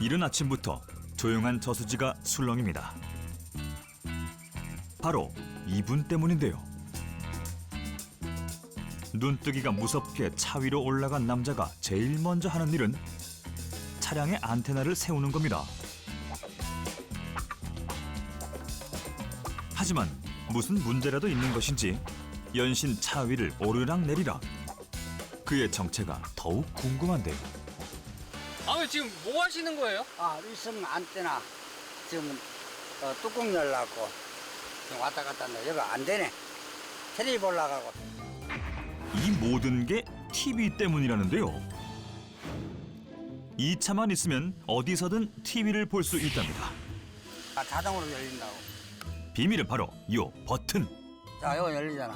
이른 아침부터 조용한 저수지가 술렁입니다. 바로 이분 때문인데요. 눈뜨기가 무섭게 차 위로 올라간 남자가 제일 먼저 하는 일은 차량의 안테나를 세우는 겁니다. 하지만 무슨 문제라도 있는 것인지 연신 차 위를 오르락 내리락 그의 정체가 더욱 궁금한데요. 아버님 지금 뭐 하시는 거예요? 아, 위성 안테나 지금 어, 뚜껑 열라고 지금 왔다 갔다 한다. 여기 안 되네. 텔레비 올라가고. 이 모든 게 TV 때문이라는데요. 이 차만 있으면 어디서든 TV를 볼 수 있답니다. 아, 자동으로 열린다고. 비밀은 바로 요 버튼. 자, 이거 열리잖아.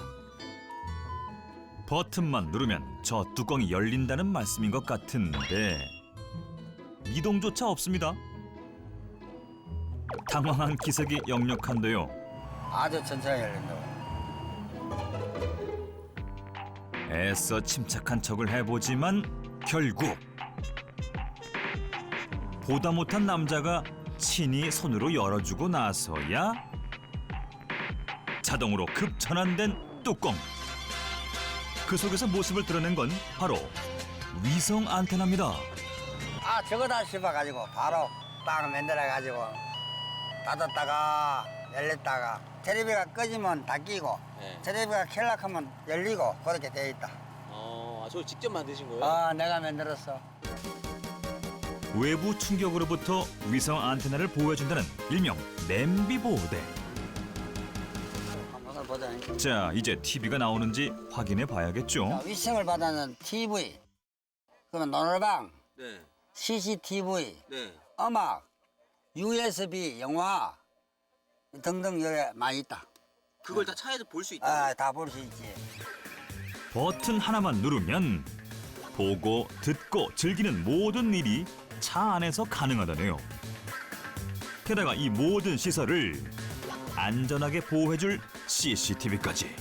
버튼만 누르면 저 뚜껑이 열린다는 말씀인 것 같은데 미동조차 없습니다. 당황한 기색이 역력한데요. 아주 천천히 열린다고. 애써 침착한 척을 해보지만 결국 보다 못한 남자가 친히 손으로 열어주고 나서야 자동으로 급전환된 뚜껑. 그 속에서 모습을 드러낸 건 바로 위성 안테나입니다. 아, 저거 다 씹어가지고 바로 빵 만들어가지고 닫았다가 열렸다가 텔레비가 꺼지면 닫히고 네. 텔레비가 켤락하면 열리고 그렇게 돼 있다. 어, 아, 저 직접 만드신 거예요? 아, 내가 만들었어. 외부 충격으로부터 위성 안테나를 보호해준다는 일명 냄비 보호대. 한번 보자. 자, 이제 TV가 나오는지 확인해 봐야겠죠. 자, 위성을 받아는 TV, 그러면 노래방, 네. CCTV, 네. 음악, USB, 영화 등등 여기 많이 있다. 그걸 다 차에서 볼 수 있다. 아, 다 볼 수 있지. 버튼 하나만 누르면 보고 듣고 즐기는 모든 일이 차 안에서 가능하다네요. 게다가 이 모든 시설을 안전하게 보호해줄 CCTV까지.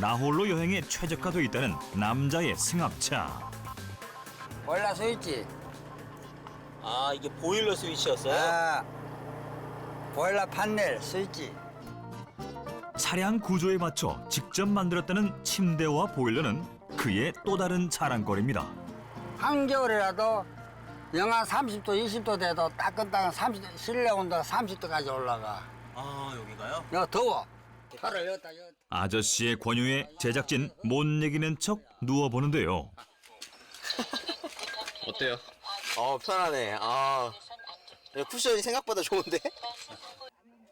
나홀로 여행에 최적화돼 있다는 남자의 승합차. 보일러 스위치, 아, 이게 보일러 스위치였어요? 아, 보일러 판넬 스위치. 차량 구조에 맞춰 직접 만들었다는 침대와 보일러는 그의 또 다른 자랑거리입니다. 한겨울이라도 영하 30도, 20도 돼도 따끈따끈 30, 실내 온도가 30도까지 올라가. 아, 여기가요? 여 더워. 팔을 여기다 여기다. 아저씨의 권유에 제작진 못 내기는 척 누워보는데요. 어때요? 어, 편하네. 아. 쿠션이 생각보다 좋은데?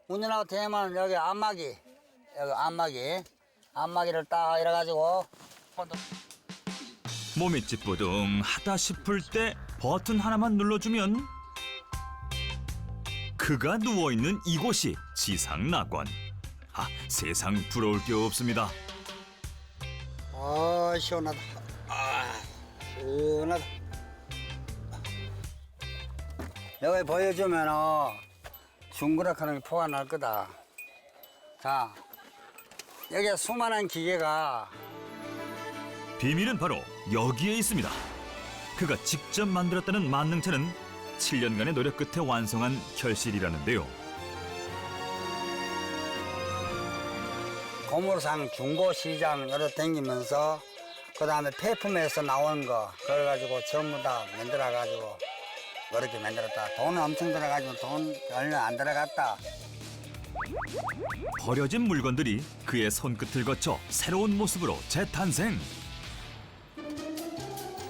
운전하고 되면 여기 안마기, 여기 안마기, 안마기를 딱 이래가지고 몸이 찌뿌둥하다 싶을 때 버튼 하나만 눌러주면 그가 누워있는 이곳이 지상 낙원. 아, 세상 부러울 게 없습니다. 아 시원하다. 아 시원하다. 여기 보여주면은 중구락하는 게 포가 날 거다. 자, 여기 수많은 기계가 비밀은 바로 여기에 있습니다. 그가 직접 만들었다는 만능차는 7년간의 노력 끝에 완성한 결실이라는데요. 고물상 중고 시장 여러 다니면서 그 다음에 폐품에서 나온 거 그래가지고 전부 다 만들어가지고 그렇게 만들었다. 돈 엄청 들어가지고 돈 얼마 안 들어갔다. 버려진 물건들이 그의 손끝을 거쳐 새로운 모습으로 재탄생.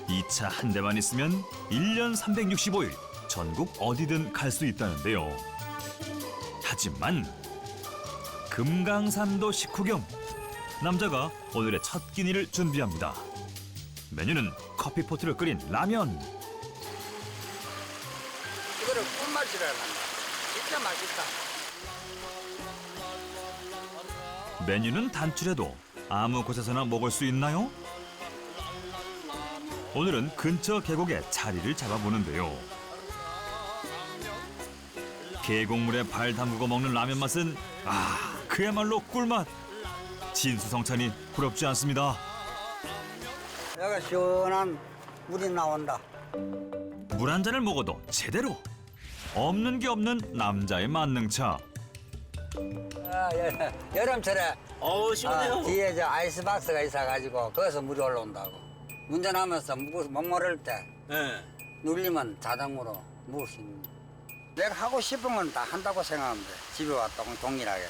이 차 한 대만 있으면 1년 365일 전국 어디든 갈 수 있다는데요. 하지만 금강산도 식후경 남자가 오늘의 첫 끼니를 준비합니다. 메뉴는 커피포트를 끓인 라면. 진짜 맛있다. 메뉴는 단출해도 아무 곳에서나 먹을 수 있나요? 오늘은 근처 계곡에 자리를 잡아보는데요. 계곡물에 발 담그고 먹는 라면 맛은 아 그야말로 꿀맛. 진수성찬이 부럽지 않습니다. 여기 시원한 물이 나온다. 물 한 잔을 먹어도 제대로 없는 게 없는 남자의 만능차. 아, 여- 여름철에 어우 아, 뒤에 저 아이스박스가 있어가지고 거기서 물이 올라온다고. 운전하면서 무- 목마를 때 네. 눌리면 자동으로 먹을 수 있는. 내가 하고 싶은 건 다 한다고 생각하면 돼. 집에 왔다 고 동일하게.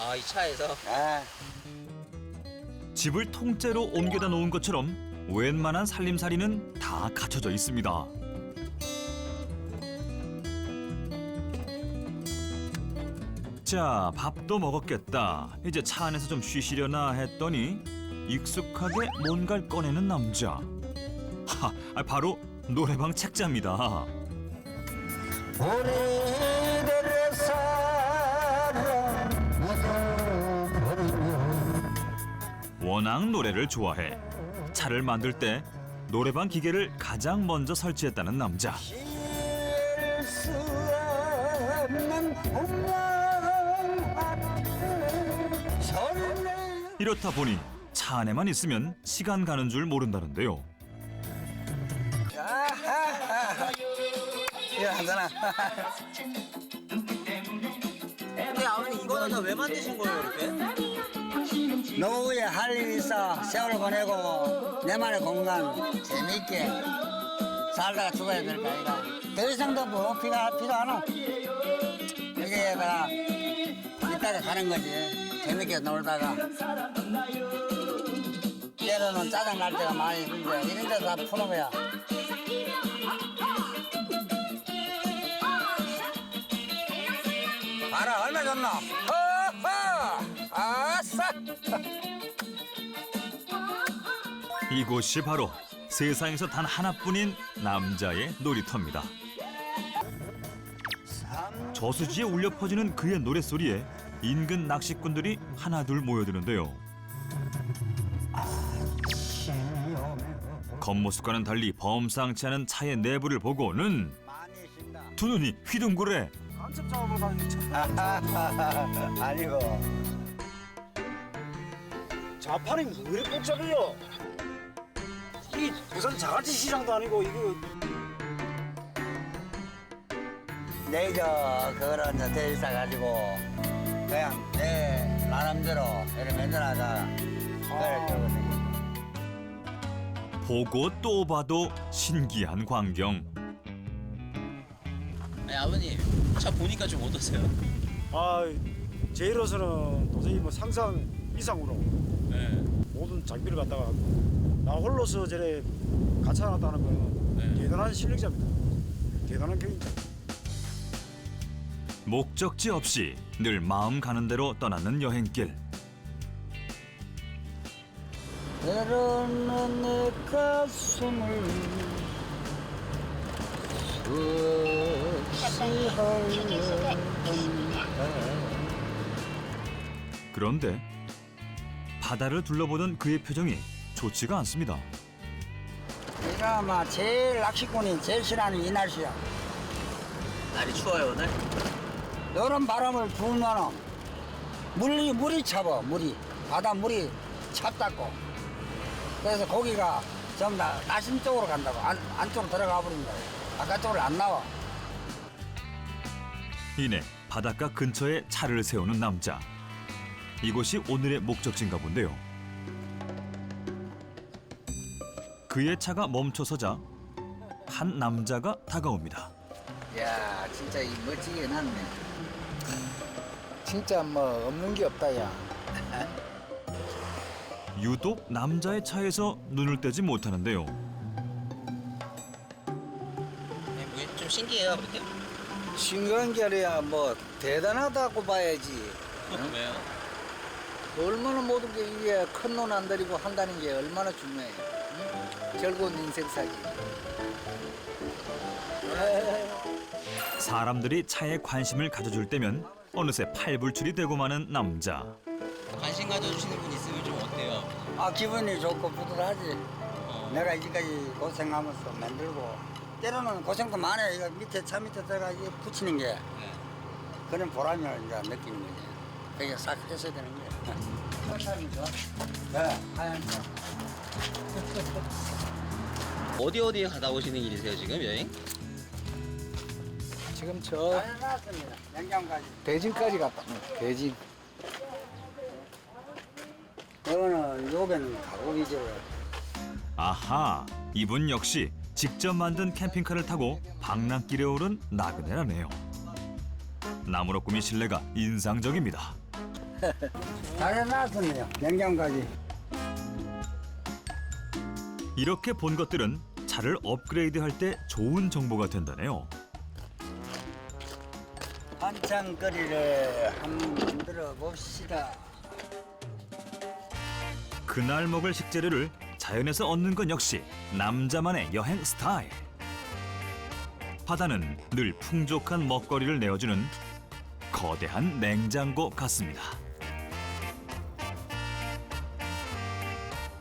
아이 차에서 예. 집을 통째로 옮겨다 놓은 것처럼 웬만한 살림살이는 다 갖춰져 있습니다. 자, 밥도 먹었겠다. 이제 차 안에서 좀 쉬시려나 했더니 익숙하게 뭔가를 꺼내는 남자. 하, 아, 바로 노래방 책자입니다. 워낙 노래를 좋아해 차를 만들 때 노래방 기계를 가장 먼저 설치했다는 남자. 이렇다 보니 차 안에만 있으면 시간 가는 줄 모른다는데요. 이거 한잔아 근데 아버님 이거는 다 왜 만드신 거예요 이렇게? 노후에 할 일 있어 세월 보내고 내만의 공간 재밌게 살다가 죽어야 될 거 아이가 더 이상 더뭐 필요, 필요 안 하. 여기에다가 이따가 가는 거지 재밌게 놀다가 때로는 짜증 날 때가 많이 있는데 이런 데서 다 푸는 거야 봐라 얼마 줬노? 허허! 아싸! 이곳이 바로 세상에서 단 하나뿐인 남자의 놀이터입니다. 저수지에 울려 퍼지는 그의 노랫소리에 인근 낚시꾼들이 하나둘 모여드는데요. 겉모습과는 달리 범상치 않은 차의 내부를 보고는 두 눈이 휘둥그레 아니고 자판이 왜 이렇게 복잡해요? 이 부산 자갈치 시장도 아니고 이거 내저 그거는 저돼 있어가지고 그냥 내 나름대로 이렇게 만들어가 그걸 다니고. 보고 또 봐도 신기한 광경. 아니 아버님 차 보니까 좀 어떠세요? 아 제이로서는 도저히 뭐 상상 이상으로 네. 모든 장비를 갖다가 나 홀로서 저래 갖춰놨다는 건 네. 대단한 실력자입니다. 대단한 경입니다. 목적지 없이 늘 마음 가는 대로 떠나는 여행길. 때로는 내 가슴을 그런데 바다를 둘러보던 그의 표정이 좋지가 않습니다. 내가 아마 제일 낚시꾼이 제일 싫어하는 이 날씨야 날이 추워요 오늘? 여름 바람을 불면은 물이 물이 차버 물이 바다 물이 찼다고 그래서 고기가 전부 다 나심 쪽으로 간다고 안, 안쪽으로 들어가 버린다고 바깥쪽으로 안 나와 이내 바닷가 근처에 차를 세우는 남자. 이곳이 오늘의 목적지인가 본데요. 그의 차가 멈춰서자 한 남자가 다가옵니다. 야 진짜 이 멋지게 해놨네 진짜 뭐 없는 게 없다 야 유독 남자의 차에서 눈을 떼지 못하는데요. 네, 뭐좀 신기해요 그렇게? 신기한 게 아니라 뭐 대단하다고 봐야지 왜요? 얼마나 모든 게 이게 큰 돈 안 들이고 한다는 게 얼마나 중요해 응? 즐거운 인생사지 사람들이 차에 관심을 가져줄 때면 어느새 팔불출이 되고 마는 남자. 관심 가져주시는 분 있으면 좀 어때요? 아 기분이 좋고 뿌듯하지 어. 내가 이제까지 고생하면서 만들고 때로는 고생도 많아 이거 밑에 차 밑에 들어가 이게 붙이는 게 네. 그런 보람을 이제 느끼는 거지 그게 싹 해소야 되는 거야 좋아 네 하얀 거 어디 어디에 가다 오시는 길이세요 지금 여행? 지금 저. 대진까지 갔다. 대진. 이거는 요배는 가곡이죠. 아하, 이분 역시 직접 만든 캠핑카를 타고 방랑길에 오른 나그네라네요. 나무로 꾸민 실내가 인상적입니다. 잘 해놨습니다. 냉장까지. 이렇게 본 것들은 차를 업그레이드할 때 좋은 정보가 된다네요. 한창거리를 한번 만들어 봅시다. 그날 먹을 식재료를 자연에서 얻는 건 역시 남자만의 여행 스타일. 바다는 늘 풍족한 먹거리를 내어주는 거대한 냉장고 같습니다.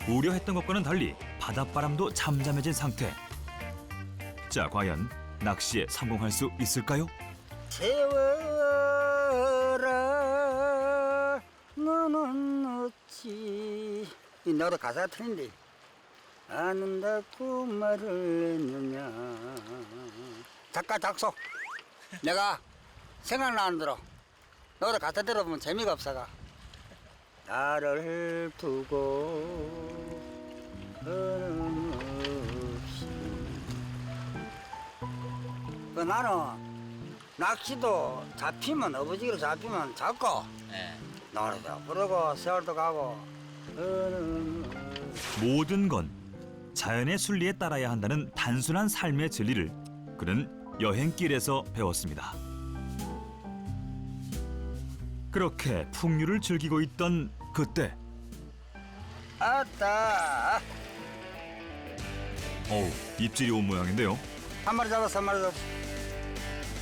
우려했던 것과는 달리 바닷바람도 잠잠해진 상태. 자, 과연 낚시에 성공할 수 있을까요? 세월아 너는 어찌 이 노래 가사가 틀린데. 아는다고 말을 했느냐. 작가 작소. 내가 생각나는 대로. 노래 가사 들어보면 재미가 없어가. 나를 두고 너는 없이. 그 나는 낚시도 잡히면 어부지기로 잡히면 잡고 노래도 부르고 세월도 가고. 모든 건 자연의 순리에 따라야 한다는 단순한 삶의 진리를 그는 여행길에서 배웠습니다. 그렇게 풍류를 즐기고 있던 그때. 아따. 어우 입질이 온 모양인데요. 한 마리 잡았어 한 마리 잡았어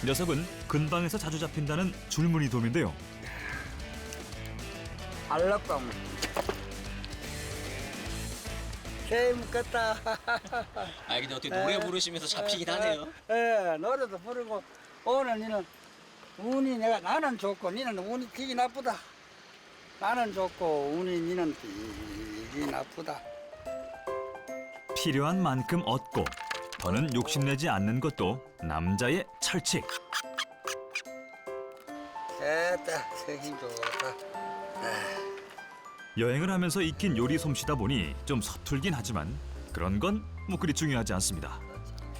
녀석은 근방에서 자주 잡힌다는 줄무늬 돔인데요. 알락감 개묶었다. 아 근데 어떻게 노래 부르시면서 잡히긴 하네요. 예 노래도 부르고 오늘 니는 운이 내가 나는 좋고 니는 운이 되게 나쁘다. 나는 좋고 운이 니는 되게 나쁘다. 필요한 만큼 얻고 더는 욕심내지 않는 것도 남자의 철칙. 됐다 정신 좋다 여행을 하면서 익힌 요리 솜씨다 보니 좀 서툴긴 하지만 그런 건 뭐 그리 중요하지 않습니다.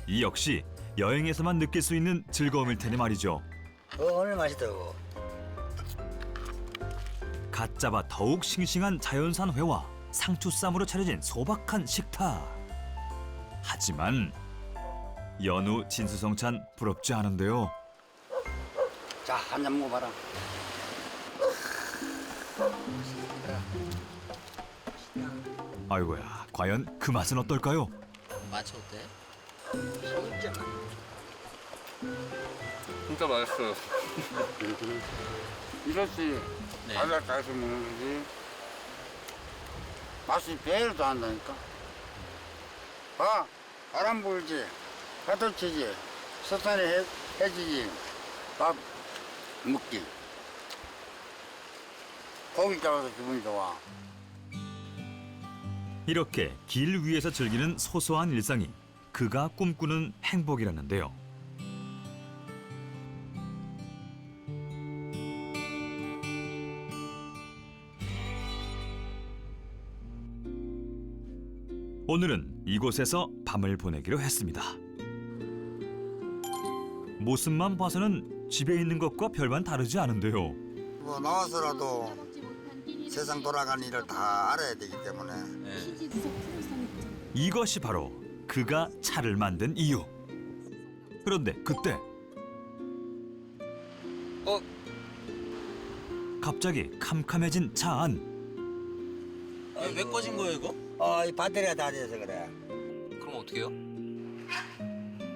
이 역시 여행에서만 느낄 수 있는 즐거움일 테니 말이죠. 어, 오늘 맛있다고 갓 잡아 더욱 싱싱한 자연산 회와 상추쌈으로 차려진 소박한 식탁. 하지만 연우 진수성찬 부럽지 않은데요. 자 한 잔 먹어봐라 아이고야, 과연 그 맛은 어떨까요? 맞춰 어때? 진짜 맛있어요. 이렇지 네. 바닷가에서 먹는 거지 맛이 배일도 한다니까 봐 바람 불지 파도 치지 서산에 해, 해지지 밥 먹기 고기 잡아서 기분이 좋아 이렇게 길 위에서 즐기는 소소한 일상이 그가 꿈꾸는 행복이라는데요. 오늘은 이곳에서 밤을 보내기로 했습니다. 모습만 봐서는 집에 있는 것과 별반 다르지 않은데요. 뭐 나와서라도 세상 돌아가는 일을 다 알아야 되기 때문에 이것이 바로 그가 차를 만든 이유. 그런데 그때 어? 갑자기 캄캄해진 차 안. 왜, 왜 꺼진 거예요 이거? 어 이 배터리가 다 돼서 그래 그럼 어떻게요?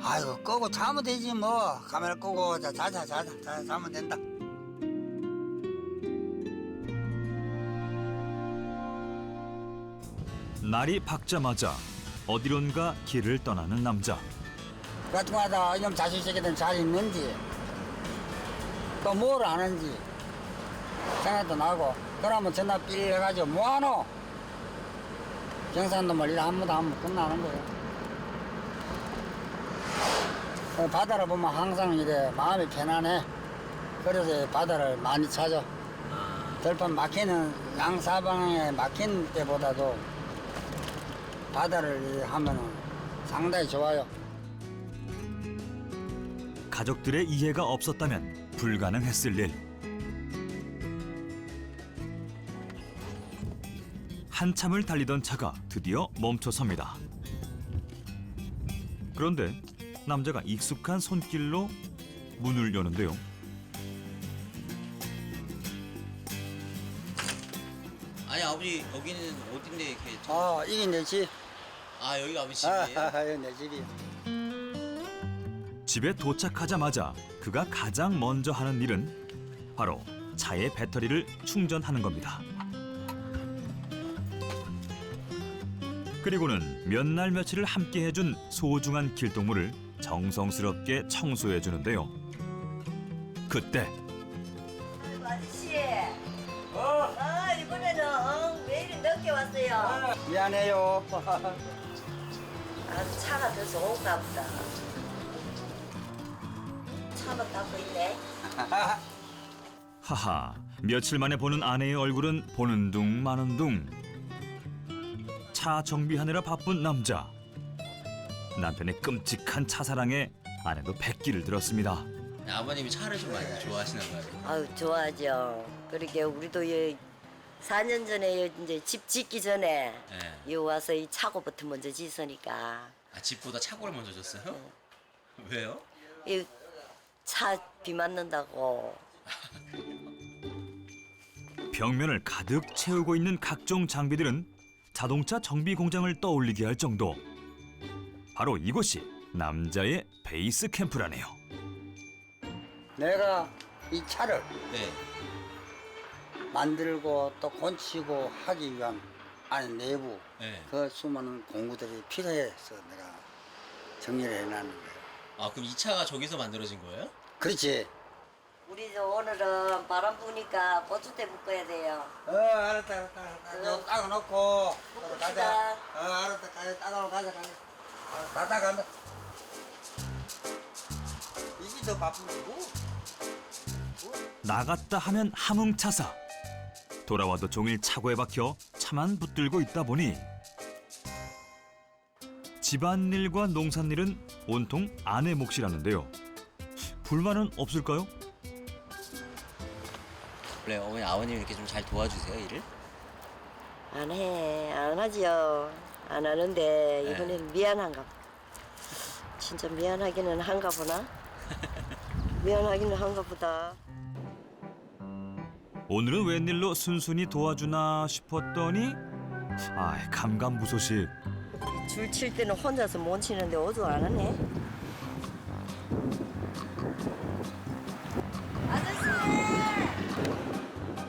아이고 끄고 자면 되지 뭐. 카메라 끄고 자, 자자 자 자 자, 자면 된다. 날이 밝자마자 어디론가 길을 떠나는 남자. 같은마다 이놈 자식 새끼들은 잘 있는지 또 뭘 아는지 생각도 나고 그러면 전화 삘 해가지고 뭐하노? 경상도 멀리 아무도 안 끝나는 거야 어, 바다를 보면 항상 이래 마음이 편안해. 그래서 바다를 많이 찾아. 들판 막히는 양사방에 막힌 때보다도 바다를 하면은 상당히 좋아요. 가족들의 이해가 없었다면 불가능했을 일. 한참을 달리던 차가 드디어 멈춰섭니다. 그런데 남자가 익숙한 손길로 문을 여는데요. 아니 아버지 여기는 어딘데 이렇게 아, 이게 내 집. 아 여기가 아버지 아, 집이에요? 아, 내 집이. 집에 도착하자마자 그가 가장 먼저 하는 일은 바로 차의 배터리를 충전하는 겁니다. 그리고는 몇 날 며칠을 함께 해준 소중한 길동무를 정성스럽게 청소해 주는데요. 그때 아저씨. 어? 아 이번에는 어, 왜 이리 늦게 왔어요? 미안해요. 아주 차가 더 좋은가 보다. 차만 닦고 있네. 하하 며칠 만에 보는 아내의 얼굴은 보는 둥 마는 둥. 차 정비하느라 바쁜 남자. 남편의 끔찍한 차 사랑에 아내도 백기를 들었습니다. 아버님이 차를 좀 많이 좋아하시나 봐요 아유 좋아하죠. 그러게 우리도 이 4년 전에 이제 집 짓기 전에 네. 이 와서 이 차고부터 먼저 짓으니까 아 집보다 차고를 먼저 줬어요? 왜요? 이 차 비 맞는다고 벽면을 가득 채우고 있는 각종 장비들은 자동차 정비 공장을 떠올리게 할 정도. 바로 이곳이 남자의 베이스 캠프라네요. 내가 이 차를 네 만들고 또 곤치고 하기 위한 안에 내부 네. 그 수많은 공구들이 필요해서 내가 정리를 해놨는 거예요. 아 그럼 이 차가 저기서 만들어진 거예요? 그렇지. 우리 저 오늘은 바람 부니까 고추대 묶어야 돼요. 어, 알았다, 알았다, 알았다. 저 따가놓고 봅시다. 가자. 어, 알았다, 가자. 따가놓고 가자, 가자. 어, 다 따간다. 이게 더 바쁜 거고. 나갔다 하면 함흥차사. 돌아와도 종일 차고에 박혀 차만 붙들고 있다 보니 집안일과 농산일은 온통 아내 몫이라는데요. 불만은 없을까요? 원래 어머니 아버님 이렇게 좀 잘 도와주세요 일을? 안 해, 안 하지요. 안 하는데 네. 이번에는 미안한가 봐. 진짜 미안하기는 한가 보나? 미안하기는 한가 보다. 오늘은 웬일로 순순히 도와주나 싶었더니 아 감감무소식 줄 칠 때는 혼자서 못 치는데 어도 안 하네.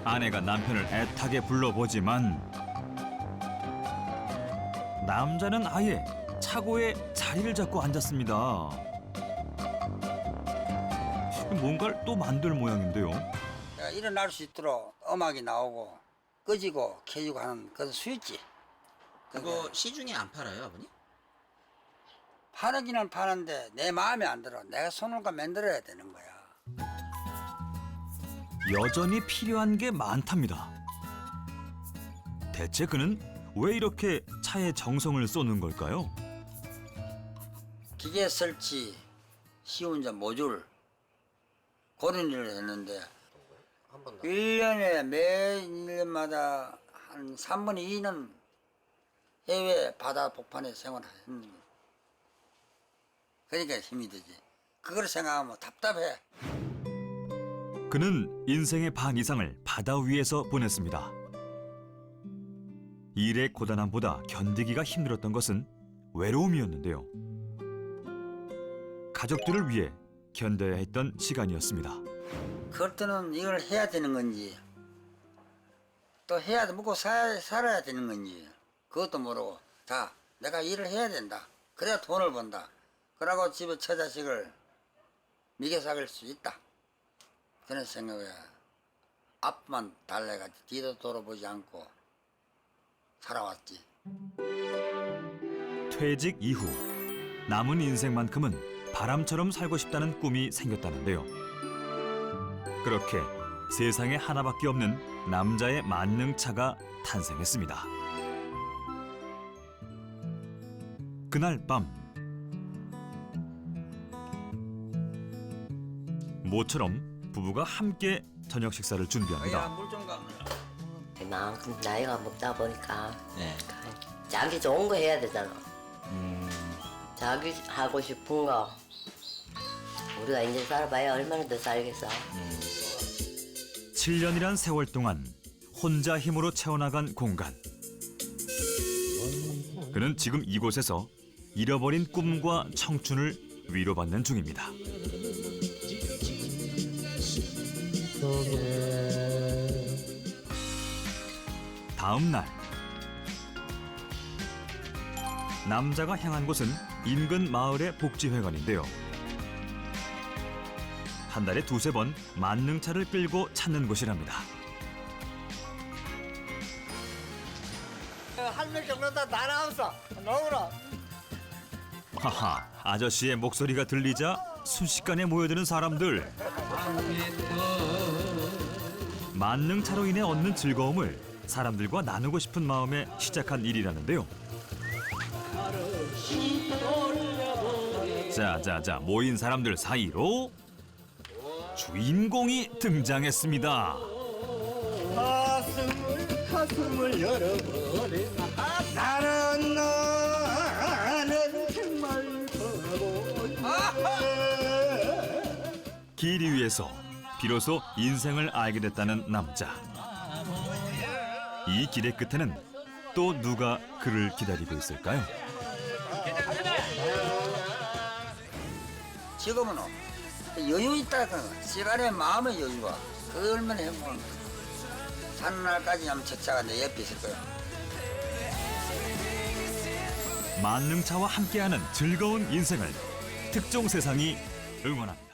아내가 남편을 애타게 불러보지만 남자는 아예 차고에 자리를 잡고 앉았습니다. 뭔가를 또 만들 모양인데요. 내가 일어날 수 있도록 음악이 나오고 끄지고 켜지고 하는 그 스위치. 그거 시중에 안 팔아요 아버님? 파는기는 파는데 내 마음에 안 들어. 내가 손을가 만들어야 되는 거야. 여전히 필요한 게 많답니다. 대체 그는 왜 이렇게 차에 정성을 쏟는 걸까요? 기계 설치, 시운전 모듈 그런 일을 했는데 1년에 매 1년마다 한 3분의 2는 해외 바다 복판에 생활하는 거예요. 그러니까 힘이 되지. 그걸 생각하면 답답해. 그는 인생의 반 이상을 바다 위에서 보냈습니다. 일의 고단함보다 견디기가 힘들었던 것은 외로움이었는데요. 가족들을 위해 견뎌야 했던 시간이었습니다. 그럴 때는 이걸 해야 되는 건지 또 해야 돼 먹고 살, 살아야 되는 건지 그것도 모르고 자 내가 일을 해야 된다 그래야 돈을 번다 그러고 집에 처자식을 미개 사귈 수 있다 그런 생각에 앞만 달래가지고 뒤도 돌아보지 않고 살아왔지 퇴직 이후 남은 인생만큼은 바람처럼 살고 싶다는 꿈이 생겼다는데요. 그렇게 세상에 하나밖에 없는 남자의 만능차가 탄생했습니다. 그날 밤 모처럼 부부가 함께 저녁 식사를 준비합니다. 물좀 가. 그만큼 나이가 먹다 보니까 네. 자기 좋은 거 해야 되잖아. 음. 자기 하고 싶은 거 우리가 이제 살아봐야 얼마나 더 살겠어. 7년이란 세월 동안 혼자 힘으로 채워나간 공간. 그는 지금 이곳에서 잃어버린 꿈과 청춘을 위로받는 중입니다. 다음 날 남자가 향한 곳은 인근 마을의 복지회관인데요. 한 달에 두세 번 만능차를 끌고 찾는 곳이랍니다. 할매 경로다 다 나왔어. 나오라. 하하, 아저씨의 목소리가 들리자 순식간에 모여드는 사람들. 만능차로 인해 얻는 즐거움을 사람들과 나누고 싶은 마음에 시작한 일이라는데요. 자자자 모인 사람들 사이로 주인공이 등장했습니다. 가슴을 가슴을 열어버려. 나는 너는 정말 보고 길 위에서 비로소 인생을 알게 됐다는 남자. 이 길의 끝에는 또 누가 그를 기다리고 있을까요? 지금은 여유 있다가 시간에 마음의 여유가 그 얼마나 행복한 거야. 사는 날까지 하면 적자가 내 옆에 있을 거야. 만능차와 함께하는 즐거운 인생을 특종 세상이 응원합니다.